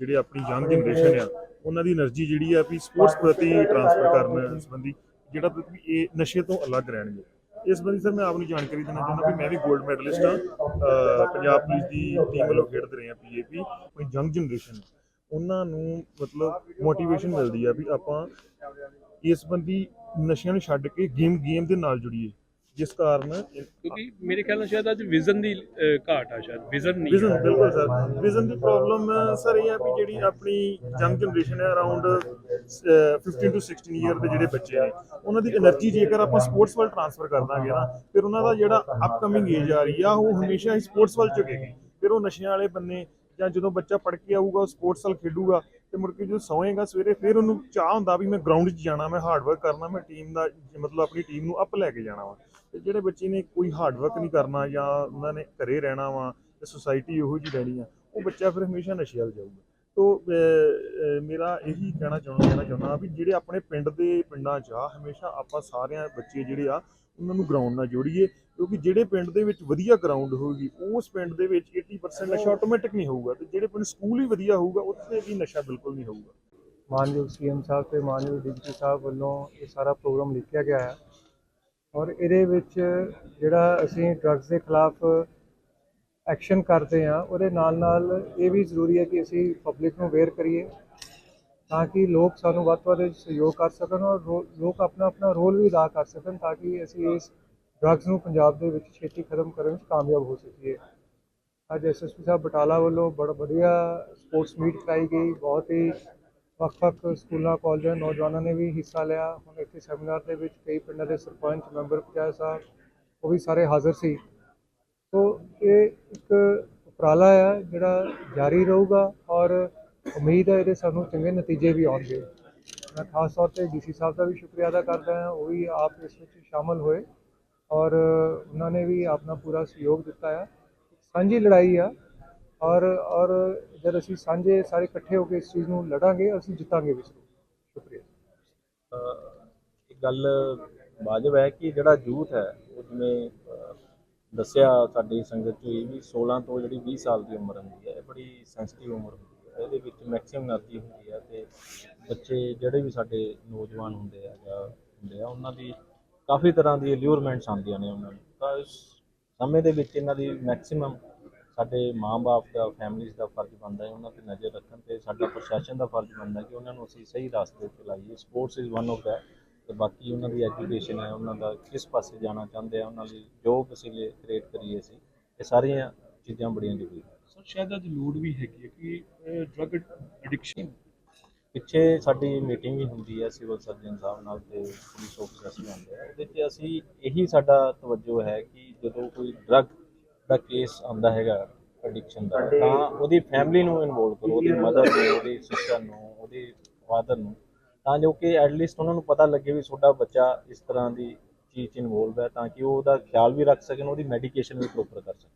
ਤੇ ਆਪਣੀ young generation ਆ, ਉਹਨਾਂ ਦੀ એનર્ਜੀ ਜਿਹੜੀ ਆ ਵੀ ਸਪੋਰਟਸ ਪ੍ਰਤੀ ਟ੍ਰਾਂਸਫਰ ਕਰਨ ਸੰਬੰਧੀ, ਜਿਹੜਾ ਇਹ ਨਸ਼ੇ ਤੋਂ ਅਲੱਗ ਰਹਿਣਗੇ। ਇਸ ਬਾਰੇ ਸਰ, ਮੈਂ ਆਪ ਜਾਣਕਾਰੀ ਦੇਣਾ ਚਾਹੁੰਦਾ ਵੀ ਮੈਂ ਵੀ 골ਡ ਮੈਡਲਿਸਟ ਆ ਪੰਜਾਬ ਪੁਲਿਸ ਦੀ ਟੀਮ ਵੱਲੋਂ ਖੇਡਦੇ ਰਹੇ ਆ ਪੀਏਪੀ ਕੋਈ ਯੰਗ ਜਨਰੇਸ਼ਨ ਉਹਨਾਂ ਨੂੰ ਮਤਲਬ ਮੋਟੀਵੇਸ਼ਨ ਮਿਲਦੀ ਆ ਵੀ ਆਪਾਂ ਇਸ ਬੰਦੀ ਨਸ਼ਿਆਂ ਨੂੰ ਛੱਡ ਕੇ ਗੇਮ ਗੇਮ ਦੇ ਨਾਲ ਜੁੜੀਏ। ਜਿਸ ਕਾਰਨ ਕਿਉਂਕਿ ਮੇਰੇ ਖਿਆਲ ਨਾਲ ਸ਼ਾਇਦ ਅੱਜ ਵਿਜ਼ਨ ਦੀ ਘਾਟ ਆ ਸ਼ਾਇਦ ਵਿਜ਼ਨ ਨਹੀਂ ਵਿਜ਼ਨ ਬਿਲਕੁਲ ਸਰ ਵਿਜ਼ਨ ਦੀ ਪ੍ਰੋਬਲਮ ਸਰ ਇਹ ਆ ਵੀ ਜਿਹੜੀ ਆਪਣੀ ਯੰਗ ਜਨਰੇਸ਼ਨ ਹੈ ਅਰਾਊਂਡ 15 ਟੂ 16 ਇਅਰ ਦੇ ਜਿਹੜੇ ਬੱਚੇ ਨੇ ਉਹਨਾਂ ਦੀ એનર્ਜੀ ਜੇਕਰ ਆਪਾਂ ਸਪੋਰਟਸ ਵੱਲ ਟ੍ਰਾਂਸਫਰ ਕਰ ਦਾਂਗੇ ਨਾ ਫਿਰ ਉਹਨਾਂ ਦਾ ਜਿਹੜਾ ਅਪਕਮਿੰਗ ਏਜ ਆ ਰਹੀ ਆ ਉਹ ਹਮੇਸ਼ਾ ਹੀ ਸਪੋਰਟਸ ਵੱਲ ਝੁਕੇਗੀ। ਫਿਰ ਉਹ ਨਸ਼ਿਆਂ ਵਾਲੇ ਬੰਨੇ ਜਾਂ ਜਦੋਂ ਬੱਚਾ ਪੜ੍ਹ ਕੇ ਆਊਗਾ, ਉਹ ਸਪੋਰਟਸ ਨਾਲ ਖੇਡੂਗਾ ਤੇ ਮੁੜ ਕੇ ਜਦੋਂ ਸੌਂਏਗਾ ਸਵੇਰੇ, ਫਿਰ ਉਹਨੂੰ ਚਾਹ ਹੁੰਦਾ ਵੀ ਮੈਂ ਗਰਾਊਂਡ 'ਚ ਜਾਣਾ, ਮੈਂ ਹਾਰਡ ਵਰਕ ਕਰਨਾ, ਮੈਂ ਟੀਮ ਦਾ, ਮਤਲਬ ਆਪਣੀ ਟੀਮ ਨੂੰ ਅਪ ਲੈ ਕੇ ਜਾਣਾ ਵਾ। ਤੇ ਜਿਹੜੇ ਬੱਚੇ ਨੇ ਕੋਈ ਹਾਰਡ ਵਰਕ ਨਹੀਂ ਕਰਨਾ ਜਾਂ ਉਹਨਾਂ ਨੇ ਘਰੇ ਰਹਿਣਾ ਵਾ, ਤੇ ਸੁਸਾਇਟੀ ਉਹੋ ਜਿਹੀ ਰਹਿਣੀ ਆ, ਉਹ ਬੱਚਾ ਫਿਰ ਹਮੇਸ਼ਾ ਨਸ਼ੇ ਵੱਲ ਜਾਊਗਾ। ਤੋ ਮੇਰਾ ਇਹੀ ਕਹਿਣਾ ਚਾਹੁੰਦਾ ਕਹਿਣਾ ਚਾਹੁੰਦਾ ਵੀ ਜਿਹੜੇ ਆਪਣੇ ਪਿੰਡ ਦੇ ਪਿੰਡਾਂ 'ਚ ਆ, ਹਮੇਸ਼ਾ ਆਪਾਂ ਸਾਰਿਆਂ ਬੱਚੇ ਜਿਹੜੇ ਆ, ਉਹਨਾਂ ਨੂੰ ਗਰਾਊਂਡ ਨਾਲ ਜੋੜੀਏ, ਕਿਉਂਕਿ ਜਿਹੜੇ ਪਿੰਡ ਦੇ ਵਿੱਚ ਵਧੀਆ ਗਰਾਊਂਡ ਹੋਊਗੀ, ਉਸ ਪਿੰਡ ਦੇ ਵਿੱਚ 80% ਨਸ਼ਾ ਆਟੋਮੈਟਿਕ ਨਹੀਂ ਹੋਊਗਾ ਤੇ ਜਿਹੜੇ ਪਿੰਡ ਸਕੂਲ ਹੀ ਵਧੀਆ ਹੋਊਗਾ, ਉੱਥੇ ਵੀ ਨਸ਼ਾ ਬਿਲਕੁਲ ਨਹੀਂ ਹੋਊਗਾ। ਮਾਨਯੋਗ ਸੀਐਮ ਸਾਹਿਬ ਤੇ ਮਾਨਯੋਗ ਡਿਪਟੀ ਸਾਹਿਬ ਵੱਲੋਂ ਇਹ ਸਾਰਾ ਪ੍ਰੋਗਰਾਮ ਲਿਖਿਆ ਗਿਆ ਹੈ ਔਰ ਇਹਦੇ ਵਿੱਚ ਜਿਹੜਾ ਅਸੀਂ ਡਰੱਗਸ ਦੇ ਖਿਲਾਫ ਐਕਸ਼ਨ ਕਰਦੇ ਹਾਂ, ਉਹਦੇ ਨਾਲ ਨਾਲ ਇਹ ਵੀ ਜ਼ਰੂਰੀ ਹੈ ਕਿ ਅਸੀਂ ਪਬਲਿਕ ਨੂੰ ਅਵੇਅਰ ਕਰੀਏ ਤਾਂ ਕਿ ਲੋਕ ਸਾਨੂੰ ਵੱਧ ਤੋਂ ਵੱਧ ਸਹਿਯੋਗ ਕਰ ਸਕਣ ਔਰ ਰੋ- ਲੋਕ ਆਪਣਾ ਆਪਣਾ ਰੋਲ ਵੀ ਅਦਾ ਕਰ ਸਕਣ ਤਾਂ ਕਿ ਅਸੀਂ ਇਸ ਡਰੱਗਸ ਨੂੰ ਪੰਜਾਬ ਦੇ ਵਿੱਚ ਛੇਤੀ ਖਤਮ ਕਰਨ ਵਿੱਚ ਕਾਮਯਾਬ ਹੋ ਸਕੀਏ। ਅੱਜ ਐਸਐਸਪੀ ਸਾਹਿਬ ਬਟਾਲਾ ਵੱਲੋਂ ਬੜਾ ਵਧੀਆ ਸਪੋਰਟਸ ਮੀਟ ਕਰਾਈ ਗਈ, ਬਹੁਤ ਹੀ ਵੱਖ-ਵੱਖ ਸਕੂਲਾਂ, ਕਾਲਜਾਂ ਨੌਜਵਾਨਾਂ ਨੇ ਵੀ ਹਿੱਸਾ ਲਿਆ। ਹੁਣ ਇੱਥੇ ਸੈਮੀਨਾਰ ਦੇ ਵਿੱਚ ਕਈ ਪਿੰਡਾਂ ਦੇ ਸਰਪੰਚ, ਮੈਂਬਰ, ਪੰਚਾਇਤ ਸਾਹਿਬ, ਉਹ ਵੀ ਸਾਰੇ ਹਾਜ਼ਰ ਸੀ। ਸੋ ਇਹ ਇੱਕ ਉਪਰਾਲਾ ਹੈ ਜਿਹੜਾ ਜਾਰੀ ਰਹੂਗਾ ਔਰ ਉਮੀਦ ਹੈ ਇਹਦੇ ਸਾਨੂੰ ਚੰਗੇ ਨਤੀਜੇ ਵੀ ਆਉਣਗੇ। ਮੈਂ ਖਾਸ ਤੌਰ ਤੇ ਡੀਸੀ ਸਾਹਿਬ ਦਾ ਵੀ ਸ਼ੁਕਰੀਆ ਅਦਾ ਕਰਦਾ ਹਾਂ, ਉਹ ਵੀ ਆਪ ਇਸ ਵਿੱਚ ਸ਼ਾਮਲ ਹੋਏ ਔਰ ਉਹਨਾਂ ਨੇ ਵੀ ਆਪਣਾ ਪੂਰਾ ਸਹਿਯੋਗ ਦਿੱਤਾ ਹੈ ਸਾਂਝੀ ਲੜਾਈ ਆ ਔਰ ਔਰ ਜਦ ਅਸੀਂ ਸਾਂਝੇ ਸਾਰੇ ਇਕੱਠੇ ਹੋ ਕੇ ਇਸ ਚੀਜ਼ ਨੂੰ ਲੜਾਂਗੇ, ਅਸੀਂ ਜਿੱਤਾਂਗੇ ਵੀ ਜ਼ਰੂਰ। ਸ਼ੁਕਰੀਆ। ਇੱਕ ਗੱਲ ਵਾਜਬ ਹੈ ਕਿ ਜਿਹੜਾ ਯੂਥ ਹੈ, ਉਹ ਜਿਵੇਂ ਦੱਸਿਆ ਸਾਡੀ ਸੰਗਤ ਚ ਇਹ ਵੀ 16 ਤੋਂ ਜਿਹੜੀ 20 ਸਾਲ ਦੀ ਉਮਰ ਹੁੰਦੀ ਹੈ, ਇਹ ਬੜੀ ਸੈਂਸਿਟਿਵ ਉਮਰ ਹੁੰਦੀ ਹੈ। ਇਹਦੇ ਵਿੱਚ ਮੈਕਸਿਮਮ ਗਲਤੀ ਹੁੰਦੀ ਹੈ ਤੇ ਬੱਚੇ ਜਿਹੜੇ ਵੀ ਸਾਡੇ ਨੌਜਵਾਨ ਹੁੰਦੇ ਆ ਜਾਂ ਹੁੰਦੇ ਆ, ਉਹਨਾਂ ਦੀ ਕਾਫੀ ਤਰ੍ਹਾਂ ਦੀ ਅਲਿਊਰਮੈਂਟਸ ਆਉਂਦੀਆਂ ਨੇ ਉਹਨਾਂ ਨੂੰ। ਤਾਂ ਇਸ ਸਮੇਂ ਦੇ ਵਿੱਚ ਇਹਨਾਂ ਦੀ ਮੈਕਸਿਮਮ ਸਾਡੇ ਮਾਪੇ ਦਾ ਫੈਮਿਲੀਜ਼ ਦਾ ਫਰਜ਼ ਬਣਦਾ ਹੈ, ਉਹਨਾਂ ਤੇ ਨਜ਼ਰ ਰੱਖਣ ਤੇ ਸਾਡਾ ਪ੍ਰਸ਼ਾਸਨ ਦਾ ਫਰਜ਼ ਬਣਦਾ ਕਿ ਉਹਨਾਂ ਨੂੰ ਅਸੀਂ ਸਹੀ ਰਸਤੇ ਤੇ ਲਾਈਏ। Sports is one of that ਤੇ ਬਾਕੀ ਉਹਨਾਂ ਦੀ ਐਜੂਕੇਸ਼ਨ ਹੈ ਉਹਨਾਂ ਦਾ ਕਿਸ ਪਾਸੇ ਜਾਣਾ ਚਾਹੁੰਦੇ ਆ ਉਹਨਾਂ ਲਈ ਜੋਬ ਅਸੀਂ ਕ੍ਰੀਏਟ ਕਰੀਏ ਅਸੀਂ ਇਹ ਸਾਰੀਆਂ ਚੀਜ਼ਾਂ ਬੜੀਆਂ ਜ਼ਰੂਰੀ ਨੇ। ਸਰ ਸ਼ਾਇਦ ਅੱਜ ਲੋਡ ਵੀ ਹੈਗੀ ਹੈ ਕਿ ਡਰਗ ਐਡਿਕਸ਼ਨ ਪਿੱਛੇ ਸਾਡੀ ਮੀਟਿੰਗ ਵੀ ਹੁੰਦੀ ਹੈ ਸਿਵਲ ਸਰਜਨ ਸਾਹਿਬ ਨਾਲ ਤੇ ਪੁਲਿਸ ਆਫੀਸਰਸ ਵੀ ਹੁੰਦੇ ਆ ਉਹਦੇ 'ਚ ਅਸੀਂ ਇਹੀ ਸਾਡਾ ਤਵੱਜੋ ਹੈ ਕਿ ਜਦੋਂ ਕੋਈ ਡਰਗ ਦਾ ਕੇਸ ਆਉਂਦਾ ਹੈਗਾ ਐਡਿਕਸ਼ਨ ਦਾ ਤਾਂ ਉਹਦੀ ਫੈਮਿਲੀ ਨੂੰ ਇਨਵੋਲਵ ਕਰੋ ਉਹਦੀ ਮਦਰ ਨੂੰ ਉਹਦੀ ਸਿਸਟਰ ਨੂੰ ਉਹਦੀ ਫਾਦਰ ਨੂੰ। ਤਾਂ ਜੋ ਕਿ ਐਟਲੀਸਟ ਉਹਨਾਂ ਨੂੰ ਪਤਾ ਲੱਗੇ ਵੀ ਤੁਹਾਡਾ ਬੱਚਾ ਇਸ ਤਰ੍ਹਾਂ ਦੀ ਚੀਜ਼ 'ਚ ਇਨਵੋਲਵ ਹੈ ਤਾਂ ਕਿ ਉਹ ਉਹਦਾ ਖਿਆਲ ਵੀ ਰੱਖ ਸਕਣ, ਉਹਦੀ ਮੈਡੀਕੇਸ਼ਨ ਵੀ ਪ੍ਰੋਪਰ ਕਰ ਸਕਣ।